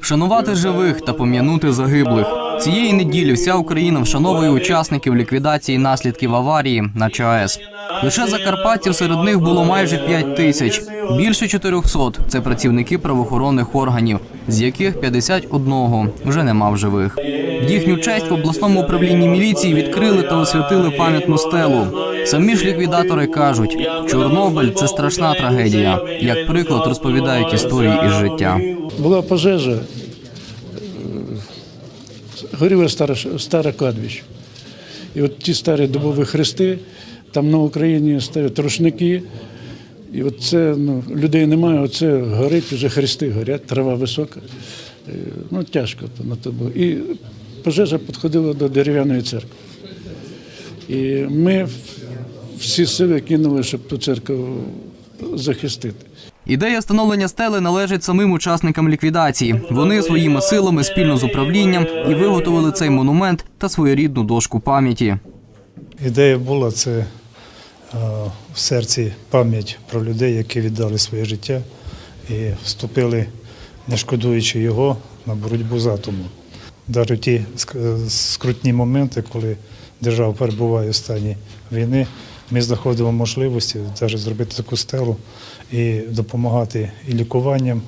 Вшанувати живих та пом'янути загиблих. Цієї неділі вся Україна вшановує учасників ліквідації наслідків аварії на ЧАЕС. Лише закарпатців серед них було майже 5 тисяч. Більше 400 – це працівники правоохоронних органів, з яких 51 вже нема в живих. В їхню честь в обласному управлінні міліції відкрили та освятили пам'ятну стелу. Самі ж ліквідатори кажуть, Чорнобиль це страшна трагедія. Як приклад розповідають історії із життя. Була пожежа, горіло старе, старе кладбище. І от ті старі дубові хрести, там на Україні стоять рушники. І от це ну, людей немає, оце горить, вже хрести горять, трава висока. Е, Ну, тяжко на то було. І пожежа підходила до дерев'яної церкви. І ми всі сили кинули, щоб ту церкву захистити. Ідея встановлення стели належить самим учасникам ліквідації. Вони своїми силами спільно з управлінням і виготовили цей монумент та своєрідну дошку пам'яті. Ідея була це в серці пам'ять про людей, які віддали своє життя і вступили, не шкодуючи його, на боротьбу з атомом. Навіть ті скрутні моменти, коли держава перебуває в стані війни, ми знаходимо можливості навіть зробити таку стелу і допомагати і лікуванням,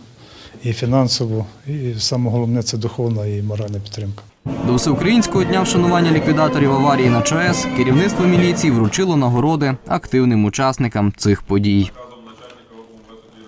і фінансово, і саме головне це духовна і моральна підтримка. До всеукраїнського дня вшанування ліквідаторів аварії на ЧАЕС керівництво міліції вручило нагороди активним учасникам цих подій.